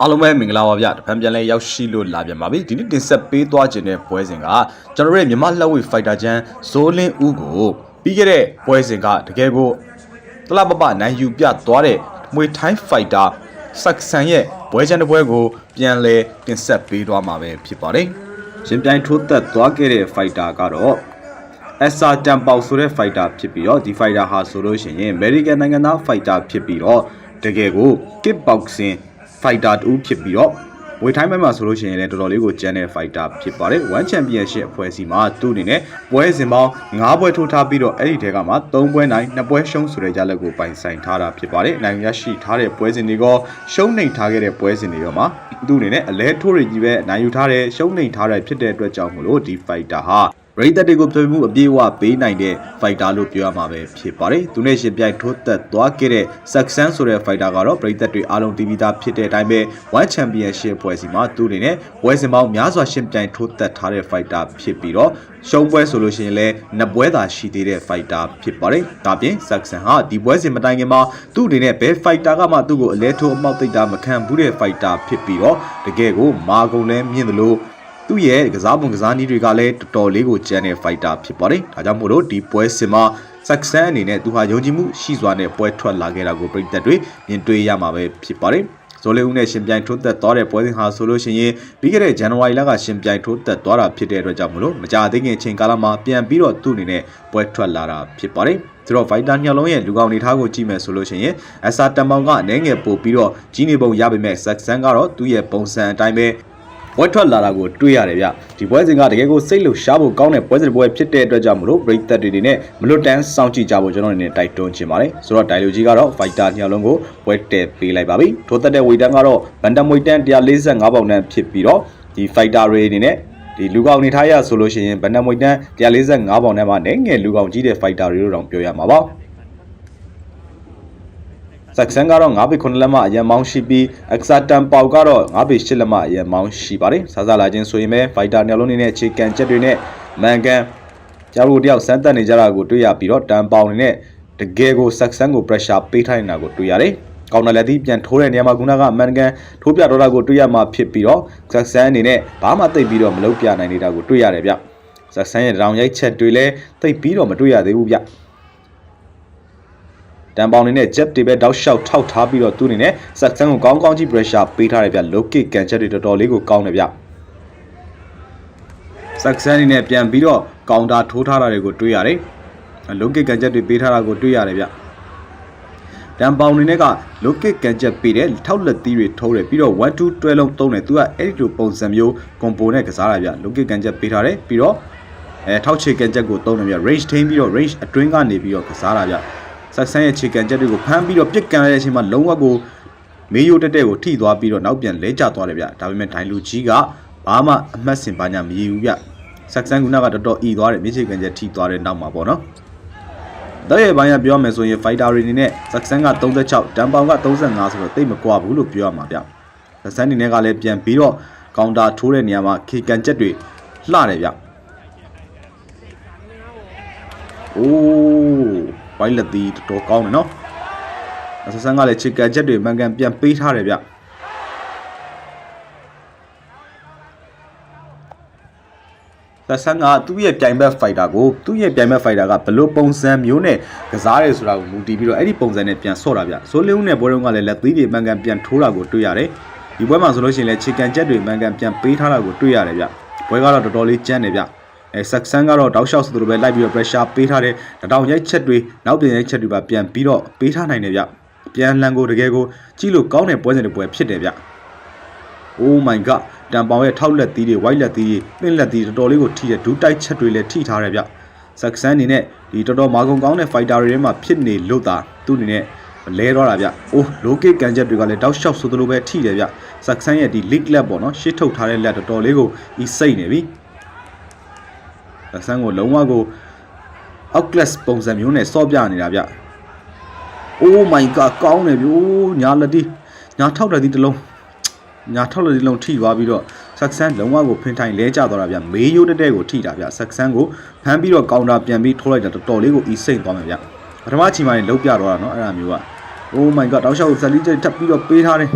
အားလုံးပဲမင်္ဂလာပါဗျတပံပြန်လဲရောက်ရှိလို့လာပြန်ပါပြီဒီနေ့တင်ဆက်ပေးသွားခြင်းတဲ့ပွဲစဉ်ကကျွန်တော်တို့ရဲ့မြန်မာလက်ဝှေဖိုက်တာချန်ဇိုးလင်းဦးကိုပြီးခဲ့တဲ့ပွဲစဉ်ကတကယ်ကိုတလပပနိုင်ယူပြသွားတဲ့မွေထိုင်းဖိုက်တာဆက်ဆန်ရဲ့ပွဲချန်တစ်ပွဲကိုပြန်လဲတင်ဆက်ပေးသွားမှာပဲဖြစ်ပါတယ်ရှင်ပြိုင်ထိုးသက်သွားခဲ့တဲ့ဖိုက်တာကတော့အဆာတမ်ပေါဆိုတဲ့ fighter ဖြစ်ပြီးတော့ဒီ fighter ဟာဆိုလို့ရှိရင် American နိုင်ငံသား fighter ဖြစ်ပြီးတော့တကယ်ကို kickboxing fighter တူဖြစ်ပြီးတော့ဝေထိုင်းဘက်မှာဆိုလို့ရှိရင်လည်းတော်တော်လေးကိုကျန်တဲ့ fighter ဖြစ်ပါတယ်။ One Championship အဖွဲ့အစည်းမှာသူ့အနေနဲ့ပွဲစဉ်ပေါင်း9ပွဲထိုးထားပြီးတော့အဲ့ဒီထဲကမှ3ပွဲနိုင်2ပွဲရှုံးဆိုတဲ့ကြလက်ကိုပိုင်ဆိုင်ထားတာဖြစ်ပါတယ်။နိုင်ရရှိထားတဲ့ပွဲစဉ်တွေကရှုံးနိမ့်ထားခဲ့တဲ့ပွဲစဉ်တွေရောမှာသူ့အနေနဲ့အလဲထိုးတွေကြီးပဲနိုင်ယူထားတဲ့ရှုံးနိမ့်ထားတဲ့ဖြစ်တဲ့အတွက်ကြောင့်မလို့ဒီ fighter ဟာ ပရိသတ်တွေကိုပြပြမှုအပြည့်အဝပေးနိုင်တဲ့ fighter လို့ပြောရမှာပဲဖြစ်ပါတယ်။သူနဲ့ရှင်ပြိုင်ထိုးသက်သွားခဲ့တဲ့ Saxon ဆိုတဲ့ fighter ကတော့ပရိသတ်တွေအားလုံးတီးပြီးသားဖြစ်တဲ့အတိုင်းပဲ One Championship ပွဲစီမှာသူအနေနဲ့ပွဲစဉ်ပေါင်းများစွာရှင်ပြိုင်ထိုးသက်ထားတဲ့ fighter ဖြစ်ပြီးတော့ရှုံးပွဲဆိုလို့ရှိရင်လည်းနှစ်ပွဲသာရှိသေးတဲ့ fighter ဖြစ်ပါတယ်။ဒါပြင် Saxon ဟာဒီပွဲစဉ်မတိုင်ခင်မှာသူ့အနေနဲ့ဘယ် fighter ကမှသူ့ကိုအလဲထိုးအမောက်သိပ်တာမခံဘူးတဲ့ fighter ဖြစ်ပြီးတော့တကယ်ကိုမာကုန်လဲမြင့်သလို သူ့ရဲ့ကစားပုံကစားနည်းတွေကလည်းတော်တော်လေးကိုကျန်တဲ့ fighter ဖြစ်ပါတယ်။ဒါကြောင့်မို့လို့ဒီပွဲစဉ်မှာ Saxon အနေနဲ့သူဟာယုံကြည်မှုရှိစွာနဲ့ပွဲထွက်လာခဲ့တာကိုပြည်သက်တွေမြင်တွေ့ရမှာပဲဖြစ်ပါတယ်။ဇိုလေးဦးနဲ့ရှင်ပြိုင်ထိုးသက်သွားတဲ့ပွဲစဉ်ဟာဆိုလို့ရှိရင်ပြီးခဲ့တဲ့ဇန်နဝါရီလကရှင်ပြိုင်ထိုးသက်သွားတာဖြစ်တဲ့အတွက်ကြောင့်မလို့မကြာသေးခင်အချိန်ကာလမှာပြန်ပြီးတော့သူ့အနေနဲ့ပွဲထွက်လာတာဖြစ်ပါတယ်။သူတို့ fighter ညလုံးရဲ့လူကောင်နေထားကိုကြည့်မယ်ဆိုလို့ရှိရင်အစာတံမောင်ကအနေငယ်ပို့ပြီးတော့ကြီးနေပုံရပေမဲ့ Saxon ကတော့သူ့ရဲ့ပုံစံအတိုင်းပဲ ပွဲထွက်လာတာကိုတွေ့ရတယ်ဗျဒီပွဲစဉ်ကတကယ်ကိုစိတ်လှရှားဖို့ကောင်းတဲ့ပွဲစဉ်တစ်ပွဲဖြစ်တဲ့အတွက်ကြောင့်မလို့ပရိသတ်တွေတွေနဲ့မလွတ်တမ်းစောင့်ကြည့်ကြဖို့ကျွန်တော်အနေနဲ့တိုက်တွန်းချင်ပါတယ်ဆိုတော့ဒိုင်လူကြီးကတော့ fighter ညလုံးကိုပွဲတက်ပေးလိုက်ပါပြီထိုးသက်တဲ့ဝေတန်းကတော့ဘန်တမွေတန်း145ပေါင်တန်းဖြစ်ပြီးတော့ဒီ fighter တွေအနေနဲ့ဒီလူကောင်နေထားရဆိုလို့ရှိရင်ဘန်တမွေတန်း145ပေါင်တန်းမှာနေငယ်လူကောင်ကြီးတဲ့ fighter တွေလို့တောင်ပြောရမှာပါ ဆက်ဆန်ကတော့9ဘီ9လက်မအရန်မောင်းရှိပြီးအက္ဆာတန်ပေါက်ကတော့9ဘီ10လက်မအရန်မောင်းရှိပါတယ်။စားစားလာခြင်းဆိုရင်ပဲဖိုက်တာညလုံးနေနဲ့ခြေကန်ချက်တွေနဲ့မန်ကန်ကျတို့တယောက်စမ်းတက်နေကြတာကိုတွေ့ရပြီးတော့တန်ပေါင်နေနဲ့တကယ်ကိုဆက်ဆန်ကို pressure ပေးထိုင်နေတာကိုတွေ့ရတယ်။ကောင်းတယ်လက်သီးပြန်ထိုးတဲ့နေရာမှာခုနကမန်ကန်ထိုးပြတော့တာကိုတွေ့ရမှာဖြစ်ပြီးတော့ဆက်ဆန်အနေနဲ့ဘာမှသိပ်ပြီးတော့မလုပ်ပြနိုင်နေတာကိုတွေ့ရတယ်ဗျ။ဆက်ဆန်ရဲ့တောင်ရိုက်ချက်တွေလည်းသိပ်ပြီးတော့မတွေ့ရသေးဘူးဗျ။ တန်ပေါင်နေနဲ့ jet တွေပဲတောက်လျှောက်ထောက်ထားပြီးတော့သူ့အနေနဲ့ဆက်ဆန်းကိုကောင်းကောင်းကြီး pressure ပေးထားတယ်ဗျ low kick ကန်ချက်တွေတော်တော်လေးကိုကောင်းတယ်ဗျဆက်ဆန်းအနေနဲ့ပြန်ပြီးတော့ counter ထိုးထားတာတွေကိုတွေ့ရတယ် low kick ကန်ချက်တွေပေးထားတာကိုတွေ့ရတယ်ဗျတန်ပေါင်နေနဲ့က low kick ကန်ချက်ပေးတယ်ထောက်လက်သီးတွေထိုးတယ်ပြီးတော့1 2 12လုံးသုံးတယ်သူကအဲ့ဒီလိုပုံစံမျိုး combo နဲ့ကစားတာဗျ low kick ကန်ချက်ပေးထားတယ်ပြီးတော့အဲထောက်ချေကန်ချက်ကိုသုံးတယ်ဗျ range ထိန်းပြီးတော့ range အတွင်းကနေပြီးတော့ကစားတာဗျ ဆက်ဆန်းရဲ့ခြေကန်ချက်တွေကိုဖမ်းပြီးတော့ပြစ်ကန်ရတဲ့အချိန်မှာလုံးဝကိုမေးရိုးတက်တဲ့ကိုထိသွားပြီးတော့နောက်ပြန်လဲကျသွားတယ်ဗျဒါပေမဲ့ဒိုင်လူကြီးကဘာမှအမှတ်စင်ပါညာမရဘူးဗျဆက်ဆန်းကကတော်တော်ဤသွားတယ်မြေခြေကန်ချက်ထိသွားတဲ့နောက်မှာပေါ့နော်တော့ရဲ့ဘိုင်းကပြောမယ်ဆိုရင် fighter တွေအနေနဲ့ဆက်ဆန်းက36တန်ပေါင်က35ဆိုတော့တိတ်မကွာဘူးလို့ပြောရမှာဗျဆက်ဆန်းအနေနဲ့ကလည်းပြန်ပြီးတော့ကောင်တာထိုးတဲ့နေရာမှာခေကန်ချက်တွေလှတယ်ဗျအိုး ဝိုင်းလက်သီးတော်တော်ကောင်းတယ်နော်အဆဆန်းကလည်းချစ်ကန်ချက်တွေမှန်ကန်ပြန်ပေးထားတယ်ဗျသက်ဆန်းကသူ့ရဲ့ပြိုင်ဘက်ဖိုက်တာကိုသူ့ရဲ့ပြိုင်ဘက်ဖိုက်တာကဘလို့ပုံစံမျိုးနဲ့ကစားရဲဆိုတာကိုမူတည်ပြီးတော့အဲ့ဒီပုံစံနဲ့ပြန်ဆော့တာဗျဆိုလင်းဦးနဲ့ပွဲတုန်းကလည်းလက်သီးတွေမှန်ကန်ပြန်ထိုးတာကိုတွေ့ရတယ်ဒီပွဲမှာဆိုလို့ရှိရင်လည်းချစ်ကန်ချက်တွေမှန်ကန်ပြန်ပေးထားတာကိုတွေ့ရတယ်ဗျပွဲကတော့တော်တော်လေးကျန်းတယ်ဗျ အဲဆက်ဆန်ကတော့တောက်လျှောက်ဆိုသူတို့ပဲလိုက်ပြီးတော့ pressure ပေးထားတယ်တတောင်ရိုက်ချက်တွေနောက်ပြန်ရိုက်ချက်တွေပါပြန်ပြီးတော့ပေးထားနိုင်တယ်ဗျပြန်လန်ကိုတကယ်ကိုကြည့်လို့ကောင်းတဲ့ပွဲစဉ်တွေပွဲဖြစ်တယ်ဗျ Oh my god တန်ပေါင်ရဲ့ထောက်လက်သီးတွေ white လက်သီးတွေပင့်လက်သီးတော်တော်လေးကိုထိတဲ့ဒူးတိုက်ချက်တွေလည်းထိထားတယ်ဗျဆက်ဆန်အနေနဲ့ဒီတော်တော်မာကုံကောင်းတဲ့ fighter တွေထဲမှာဖြစ်နေလို့သာသူ့အနေနဲ့လဲတော့တာဗျ။အိုး low kick ကန်ချက်တွေကလည်းတောက်လျှောက်ဆိုသလိုပဲထိတယ်ဗျ။ဆက်ဆန်ရဲ့ဒီ leg လက်ပေါ့နော်ရှစ်ထုတ်ထားတဲ့လက်တော်တော်လေးကိုဤစိတ်နေပြီ။ ဆက်ဆန်ကိုလုံးဝကို outclass ပုံစံမျိုးနဲ့စော့ပြနေတာဗျ။ Oh my god ကောင်းတယ်ဗျ။ညာလက်တီညာထောက်လက်တီတစ်လုံးညာထောက်လက်တီလုံးထိသွားပြီးတော့ဆက်ဆန်လုံးဝကိုဖင်ထိုင်လဲကျသွားတာဗျ။မေးရိုးတက်တဲ့ကိုထိတာဗျ။ဆက်ဆန်ကိုဖမ်းပြီးတော့ကောင်တာပြန်ပြီးထိုးလိုက်တာတော်တော်လေးကိုဤစိတ်သွားမယ်ဗျ။ပထမချိန်မှာလုံးပြတော့တာနော်အဲ့ဒါမျိုးက Oh my god တောက်လျှောက်ဇက်လီကျထပ်ပြီးတော့ပေးထားတယ်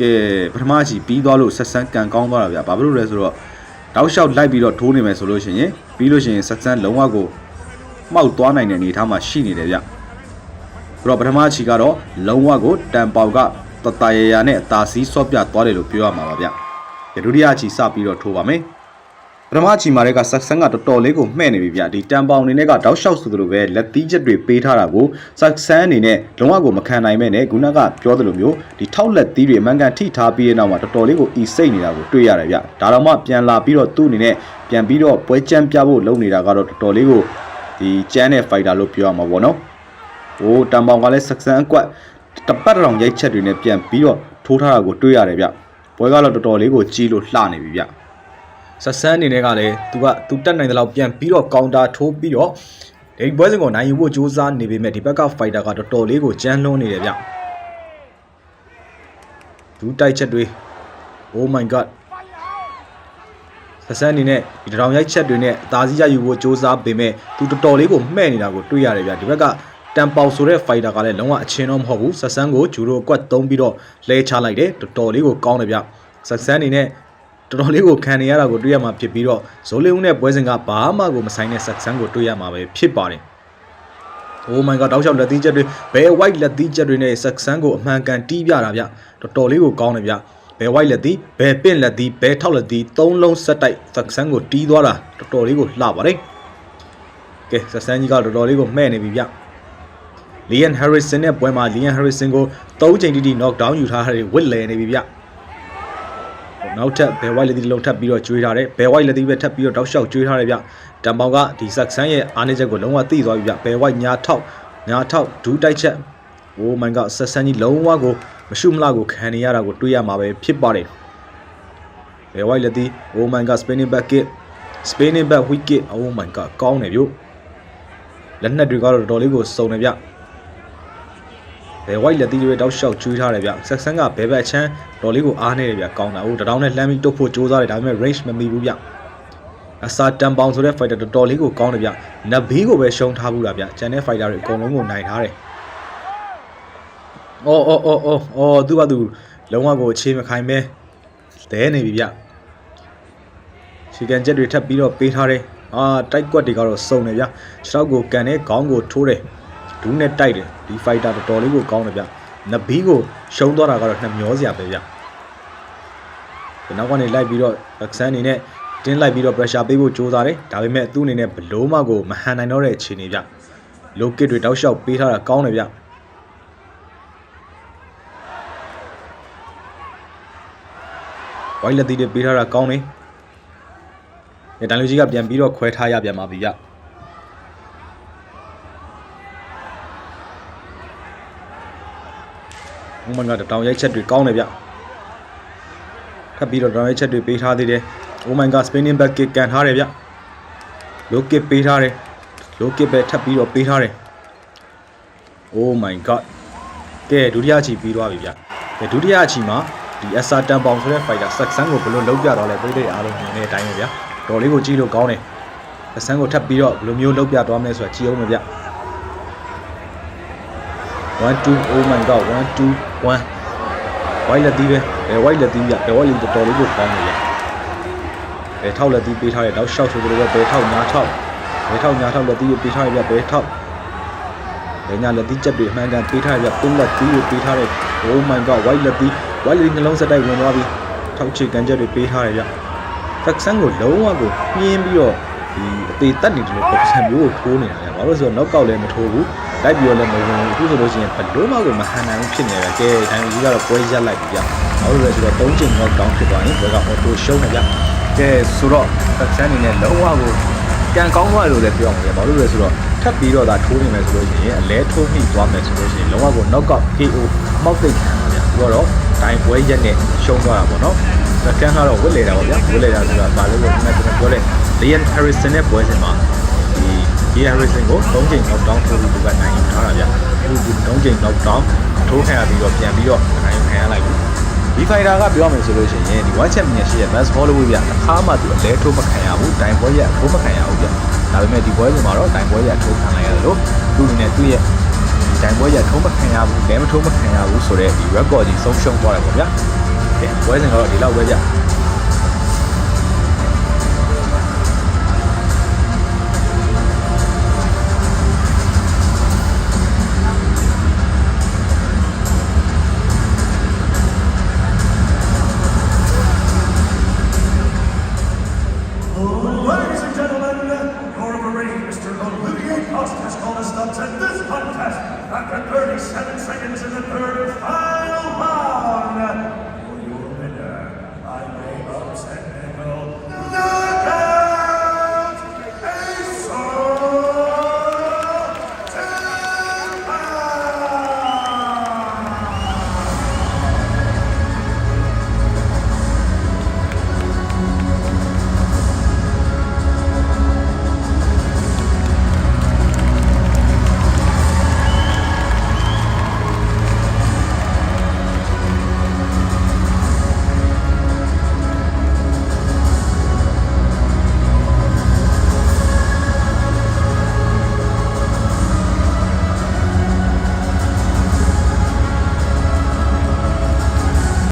ကဲပထမအချီပြီးသွားလို့ဆက်ဆန်းကန်ကောင်းသွားတာဗျာဘာဖြစ်လို့လဲဆိုတော့ တောက်လျှောက်လိုက်ပြီးတော့ထိုးနေမယ်ဆိုလို့ရှိရင်ပြီးလို့ရှိရင်ဆက်ဆန်းလုံးဝကိုမှောက်သွားနိုင်တဲ့အနေအထားမှာရှိနေတယ်ဗျပြီးတော့ပထမအချီကတော့လုံးဝကိုတန်ပေါကတတရရနဲ့အသာစီးဆော့ပြသွားတယ်လို့ပြောရမှာပါဗျကဲဒုတိယအချီစပြီးတော့ထိုးပါမယ် ပထမအချီမှာတဲ့ကဆက်ဆန်းကတော်တော်လေးကိုမှဲ့နေပြီဗျဒီတန်ပေါအနေနဲ့ကတောက်လျှောက်ဆိုသလိုပဲလက်သီးချက်တွေပေးထားတာကိုဆက်ဆန်းအနေနဲ့လုံးဝကိုမခံနိုင်မဲ့နဲ့ခုနကပြောသလိုမျိုးဒီထောက်လက်သီးတွေအမှန်ကန်ထိထားပြီးတဲ့နောက်မှာတော်တော်လေးကိုအီစိတ်နေတာကိုတွေ့ရတယ်ဗျဒါတော့မှပြန်လာပြီးတော့သူ့အနေနဲ့ပြန်ပြီးတော့ပွဲချမ်းပြဖို့လုပ်နေတာကတော့တော်တော်လေးကိုဒီကျန်းတဲ့ fighter လို့ပြောရမှာပေါ့နော်ဟိုတန်ပေါကလည်းဆက်ဆန်းအကွက်တပတ်တောင်ရိုက်ချက်တွေနဲ့ပြန်ပြီးတော့ထိုးထားတာကိုတွေ့ရတယ်ဗျပွဲကတော့တော်တော်လေးကိုကြီးလို့လှနေပြီဗျ ဆက်ဆန်းအနေနဲ့ကလည်းသူကသူတက်နိုင်တဲ့လောက်ပြန်ပြီးတော့ကောင်တာထိုးပြီးတော့ဒီပွဲစဉ်ကိုနိုင်ယူဖို့ကြိုးစားနေပေမဲ့ဒီဘက်က fighter ကတော်တော်လေးကိုကြမ်းလွန်းနေတယ်ဗျသူတိုက်ချက်တွေ oh my god ဆက်ဆန်းအနေနဲ့ဒီတောင်ရိုက်ချက်တွေနဲ့အသာစီးရယူဖို့စ조사ပေမဲ့သူတော်တော်လေးကိုမှဲ့နေတာကိုတွေ့ရတယ်ဗျဒီဘက်ကတန်ပေါဆိုတဲ့ fighter ကလည်းလုံးဝအချင်းတော့မဟုတ်ဘူးဆက်ဆန်းကိုဂျူရိုကွက်သုံးပြီးတော့လဲချလိုက်တယ်တော်တော်လေးကိုကောင်းတယ်ဗျဆက်ဆန်းအနေနဲ့ တော်တော်လေးကိုခံနေရတာကိုတွေ့ရမှာဖြစ်ပြီးတော့ဇိုးလေးဦးနဲ့ပွဲစဉ်ကဘာမှကိုမဆိုင်တဲ့ဆက်ဆန်းကိုတွေ့ရမှာပဲဖြစ်ပါတယ် Oh my god တောက်လျှောက်လက်သီးချက်တွေဘယ် white လက်သီးချက်တွေနဲ့ဆက်ဆန်းကိုအမှန်ကန်တီးပြတာဗျတော်တော်လေးကိုကောင်းတယ်ဗျဘယ် white လက်သီးဘယ်ပင့်လက်သီးဘယ်ထောက်လက်သီးသုံးလုံးဆက်တိုက်ဆက်ဆန်းကိုတီးသွားတာတော်တော်လေးကိုလှပါတယ်ကဲဆက်ဆန်းကြီးကတော်တော်လေးကိုမှဲ့နေပြီဗျလီယန်ဟယ်ရစ်ဆန်နဲ့ပွဲမှာလီယန်ဟယ်ရစ်ဆန်ကို၃ချိန်တိတိ knock down ယူထားတဲ့ဝစ်လဲနေပြီဗျ နောက်ထပ်ဘယ် white လက်သီးတစ်လုံးထပ်ပြီးတော့ကျွေးထားတယ်ဘယ် white လက်သီးပဲထပ်ပြီးတော့တောက်လျှောက်ကျွေးထားတယ်ဗျတံပေါင်ကဒီဆက်ဆန်းရဲ့အားနည်းချက်ကိုလုံးဝသိသွားပြီဗျဘယ် white ညာထောက်ညာထောက်ဒူးတိုက်ချက် oh my god ဆက်ဆန်းကြီးလုံးဝကိုမရှုမလှကိုခံနေရတာကိုတွေ့ရမှာပဲဖြစ်ပါတယ်ဘယ် white လက်သီး oh my god spinning back kick spinning back wicket oh my god ကောင်းတယ်ဗျလက်နက်တွေကတော့တော်တော်လေးကိုစုံတယ်ဗျ ဘယ် white လက်သီးတွေတောက်လျှောက်ကျွေးထားတယ်ဗျဆက်ဆန်းကဘယ်ဘက်ချမ်းတော်လေးကိုအားနေတယ်ဗျကောင်းတာဟိုတတောင်းနဲ့လှမ်းပြီးတုတ်ဖို့ကြိုးစားတယ်ဒါပေမဲ့ range မမီဘူးဗျအစာတန်ပေါင်ဆိုတဲ့ fighter တော်တော်လေးကိုကောင်းတယ်ဗျနဘေးကိုပဲရှုံးထားဘူးလားဗျကျန်တဲ့ fighter တွေအကုန်လုံးကိုနိုင်ထားတယ်အော်အော်အော်အော်အော်သူကသူလုံးဝကိုအခြေမခိုင်ပဲတဲနေပြီဗျရှီကန်ချက်တွေထပ်ပြီးတော့ပေးထားတယ်အာတိုက်ကွက်တွေကတော့စုံနေဗျခြေထောက်ကိုကန်နဲ့ခေါင်းကိုထိုးတယ် ဒူးနဲ့တိုက်တယ်ဒီ fighter တော်တော်လေးကိုကောင်းတယ်ဗျနဘီးကိုရှုံးသွားတာကတော့နှမျောစရာပဲဗျဒီနောက်ကနေလိုက်ပြီးတော့အခန်းအနေနဲ့တင်းလိုက်ပြီးတော့ pressure ပေးဖို့ကြိုးစားတယ်ဒါပေမဲ့သူ့အနေနဲ့ဘလို့မှကိုမဟန်နိုင်တော့တဲ့အခြေအနေဗျ low kick တွေတောက်လျှောက်ပေးထားတာကောင်းတယ်ဗျဝိုင်းလက်သီးတွေပေးထားတာကောင်းတယ်။တန်လူကြီးကပြန်ပြီးတော့ခွဲထားရပြန်ပါပြီဗျ။ မန်ကတောင်ရိုက်ချက်တွေကောင်းတယ်ဗျ။ထပ်ပြီးတော့တောင်ရိုက်ချက်တွေပေးထားသေးတယ်။ Oh my god spinning back kick ကန်ထားတယ်ဗျ။ low kick ပေးထားတယ်။ low kick ပဲထပ်ပြီးတော့ပေးထားတယ်။ Oh my god ကဲဒုတိယအချီပြီးသွားပြီဗျ။ကဲဒုတိယအချီမှာဒီ SR တန်ပေါင်ဆိုတဲ့ fighter ဆက်ဆန်းကိုဘယ်လိုလုပ်ပြတော့လဲပြည်တဲ့အားလုံးမြင်တဲ့အတိုင်းပဲဗျာ။တော်လေးကိုကြည့်လို့ကောင်းတယ်။ဆက်ဆန်းကိုထပ်ပြီးတော့ဘယ်လိုမျိုးလုပ်ပြသွားမလဲဆိုတာကြည့်အောင်မဗျ။1 2 oh my god 1 2 1 white လက်သီးပဲဘယ် white လက်သီးပြဘယ် white လက်တော်လေးကိုကောင်းနေဗျ။ဘယ်ထောက်လက်သီးပေးထားတဲ့တောက်ရှောက်ဆိုကြလို့ပဲဘယ်ထောက်ညာထောက်ဘယ်ထောက်ညာထောက်လက်သီးပေးထားရဗျဘယ်ထောက်ဘယ်ညာလက်သီးချက်တွေအမှန်ကန်ပေးထားရဗျပင်းလက်သီးကိုပေးထားတဲ့ oh my god white လက်သီး white လက်နှလုံးစက်တိုက်ဝင်သွားပြီထောက်ချေကန်ချက်တွေပေးထားရဗျဖက်ဆန်ကိုလုံးဝကိုပြင်းပြီးတော့ဒီအသေးတက်နေတယ်လို့ပုံစံမျိုးကိုထိုးနေတာလေဘာလို့ဆိုတော့ knockout လည်းမထိုးဘူး လိုက်ပြီးတော့လည်းမဝင်ဘူးအခုဆိုလို့ရှိရင်ဘလို့မှကိုမဟန်နိုင်ဘူးဖြစ်နေတယ်ကဲဒိုင်ကြီးကတော့ပွဲရက်လိုက်ပြီဗျဘာလို့လဲဆိုတော့၃ချိန် knock down ဖြစ်သွားရင်ပွဲက auto ရှုံးနေဗျကဲဆိုတော့ဖက်ဆန်အနေနဲ့လုံးဝကိုကန်ကောင်းသွားလို့လည်းပြောအောင်လေဘာလို့လဲဆိုတော့ထပ်ပြီးတော့ဒါထိုးနေမယ်ဆိုလို့ရှိရင်အလဲထိုးမိသွားမယ်ဆိုလို့ရှိရင်လုံးဝကို knockout KO မောက်သိတ်ခံပါဗျပြီးတော့ဒိုင်ပွဲရက်နဲ့ရှုံးသွားတာပေါ့နော်စကန်ကတော့ဝစ်လေတာပေါ့ဗျဝစ်လေတာဆိုတာဒါလည်းကိုကျွန်တော်ပြောတဲ့ Liam Harrison နဲ့ပွဲစဉ်မှာ ဒီ Liam Harrison ကို၃ချိန် knock down ထိုးပြီးသူကနိုင်ယူထားတာဗျအခုဒီ၃ချိန် knock down ထိုးခံရပြီးတော့ပြန်ပြီးတော့နိုင်ယူခံရလိုက်ပြီဒီ fighter ကပြောမယ်ဆိုလို့ရှိရင်ဒီ one champion ရှိရဲ့ Max Holloway ဗျအခါမှသူအလဲထိုးမခံရဘူးတိုင်ပွဲရက်ထိုးမခံရဘူးဗျဒါပေမဲ့ဒီပွဲစဉ်မှာတော့တိုင်ပွဲရက်ထိုးခံလိုက်ရတယ်လို့သူအနေနဲ့သူ့ရဲ့ဒီတိုင်ပွဲရက်ထိုးမခံရဘူးလဲမထိုးမခံရဘူးဆိုတော့ဒီ record ကြီးဆုံးရှုံးသွားတယ်ပေါ့ဗျာကဲပွဲစဉ်ကတော့ဒီလောက်ပဲဗျ